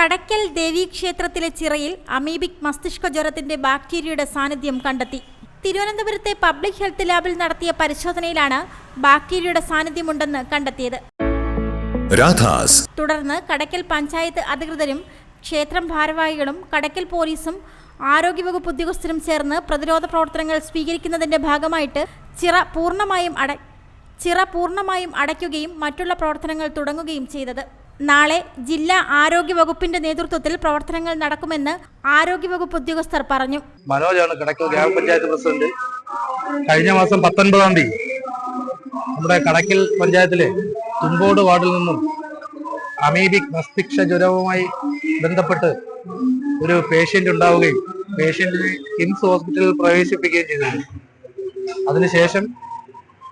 കടയ്ക്കൽ ദേവീക്ഷേത്രത്തിലെ ചിറയിൽ amoebic മസ്തിഷ്ക ജ്വരത്തിന്റെ ബാക്ടീരിയയുടെ സാന്നിധ്യം കണ്ടെത്തി. തിരുവനന്തപുരത്തെ പബ്ലിക് ഹെൽത്ത് ലാബിൽ നടത്തിയ പരിശോധനയിലാണ് ബാക്ടീരിയയുടെ സാന്നിധ്യമുണ്ടെന്ന് കണ്ടെത്തിയത്. രാധാസ്. തുടർന്ന് കടക്കൽ പഞ്ചായത്ത് അധികൃതരും ക്ഷേത്രം ഭാരവാഹികളും കടക്കൽ പോലീസും ആരോഗ്യവകുപ്പ് ഉദ്യോഗസ്ഥരും ചേർന്ന് പ്രതിരോധ പ്രവർത്തനങ്ങൾ സ്വീകരിക്കുന്നതിന്റെ ഭാഗമായിട്ട് ചിറ പൂർണമായും അട ചിറ പൂർണമായും അടയ്ക്കുകയും മറ്റുള്ള പ്രവർത്തനങ്ങൾ തുടങ്ങുകയും ചെയ്തത്. നാളെ ജില്ലാ ആരോഗ്യവകുപ്പിന്റെ നേതൃത്വത്തിൽ പ്രവർത്തനങ്ങൾ നടക്കുമെന്ന് ആരോഗ്യവകുപ്പ് ഉദ്യോഗസ്ഥർ പറഞ്ഞു. മനോജാണ് കടക്കൽ ഗ്രാമപഞ്ചായത്ത് പ്രസിഡന്റ്. കഴിഞ്ഞ മാസം പത്തൊൻപതാം തീയതി നമ്മുടെ കടക്കൽ പഞ്ചായത്തിലെ തുമ്പോട് വാർഡിൽ നിന്നും അമീബിക് മസ്തിഷ്ക ജ്വരവുമായി ബന്ധപ്പെട്ട് ഒരു പേഷ്യന്റ് ഉണ്ടാവുകയും പേഷ്യന്റിനെ കിംസ് ഹോസ്പിറ്റലിൽ പ്രവേശിപ്പിക്കുകയും ചെയ്തിരുന്നു. അതിനുശേഷം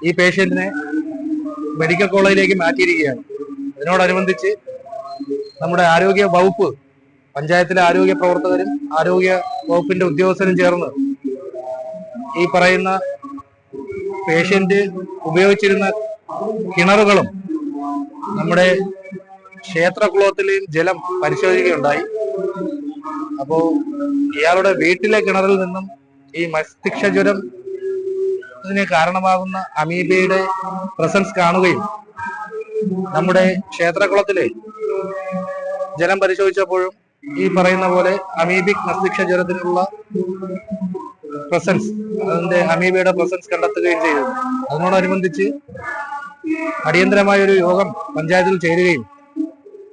ഈ പേഷ്യന്റിനെ മെഡിക്കൽ കോളേജിലേക്ക് മാറ്റിയിരിക്കുകയാണ്. ഇതിനോടനുബന്ധിച്ച് നമ്മുടെ ആരോഗ്യ വകുപ്പ് പഞ്ചായത്തിലെ ആരോഗ്യ പ്രവർത്തകരും ആരോഗ്യ വകുപ്പിന്റെ ഉദ്യോഗസ്ഥരും ചേർന്ന് ഈ പറയുന്ന പേഷ്യന്റ് ഉപയോഗിച്ചിരുന്ന കിണറുകളും നമ്മുടെ ക്ഷേത്രകുളത്തിലെയും ജലം പരിശോധിക്കുകയുണ്ടായി. അപ്പോ ഇയാളുടെ വീട്ടിലെ കിണറിൽ നിന്നും ഈ മസ്തിഷ്ക ജ്വരം ഇതിന് കാരണമാകുന്ന അമീബയുടെ പ്രസൻസ് കാണുകയും നമ്മുടെ ക്ഷേത്രകുളത്തിലെ ജലം പരിശോധിച്ചപ്പോഴും ഈ പറയുന്ന പോലെ അമീബിക് മസ്തിഷ്ക ജ്വരത്തിനുള്ള പ്രസൻസ് അതിന്റെ അമീബയുടെ പ്രസൻസ് കണ്ടെത്തുകയും ചെയ്തു. അതിനോടനുബന്ധിച്ച് അടിയന്തരമായ ഒരു യോഗം പഞ്ചായത്തിൽ ചേരുകയും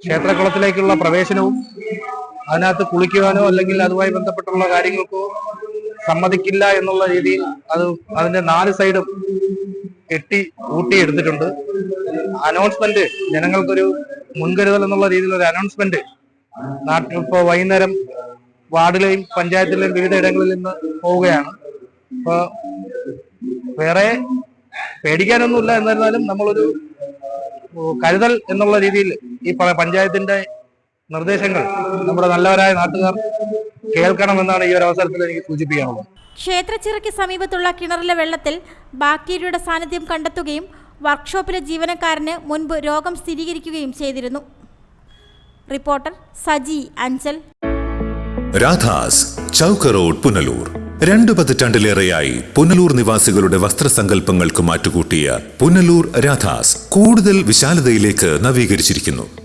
ക്ഷേത്രകുളത്തിലേക്കുള്ള പ്രവേശനവും അതിനകത്ത് കുളിക്കുവാനോ അല്ലെങ്കിൽ അതുമായി ബന്ധപ്പെട്ടുള്ള കാര്യങ്ങൾക്കോ സമ്മതിക്കില്ല എന്നുള്ള രീതിയിൽ അത് അതിന്റെ നാല് സൈഡും കെട്ടി ഊട്ടിയെടുത്തിട്ടുണ്ട്. അനൗൺസ്മെന്റ് ജനങ്ങൾക്കൊരു മുൻകരുതൽ എന്നുള്ള രീതിയിൽ ഒരു അനൗൺസ്മെന്റ് നാട്ടിൽ ഇപ്പോ വൈകുന്നേരം വാർഡിലെയും പഞ്ചായത്തിലെയും വിവിധ ഇടങ്ങളിൽ നിന്ന് പോവുകയാണ്. അപ്പോൾ വേറെ പേടിക്കാനൊന്നുമില്ല എന്നിരുന്നാലും നമ്മളൊരു കരുതൽ എന്നുള്ള രീതിയിൽ ഈ പഞ്ചായത്തിന്റെ നിർദ്ദേശങ്ങൾ നമ്മുടെ നല്ലവരായ നാട്ടുകാർ കേൾക്കണമെന്നാണ് ഈ ഒരു അവസരത്തിൽ എനിക്ക് സൂചിപ്പിക്കാനുള്ളത്. ക്ഷേത്രച്ചിറയ്ക്ക് സമീപത്തുള്ള കിണറിലെ വെള്ളത്തിൽ ബാക്ടീരിയയുടെ സാന്നിധ്യം കണ്ടെത്തുകയും വർക്ക്ഷോപ്പിലെ ജീവനക്കാരന് മുൻപ് രോഗം സ്ഥിരീകരിക്കുകയും ചെയ്തിരുന്നു. റിപ്പോർട്ടർ സജി അഞ്ചൽ. രാധാസ് ചൗക്ക് റോഡ് പുനലൂർ. രണ്ടു പതിറ്റാണ്ടിലേറെയായി പുനലൂർ നിവാസികളുടെ വസ്ത്രസങ്കല്പങ്ങൾക്ക് മാറ്റുകൂട്ടിയ പുനലൂർ രാധാസ് കൂടുതൽ വിശാലതയിലേക്ക് നവീകരിച്ചിരിക്കുന്നു.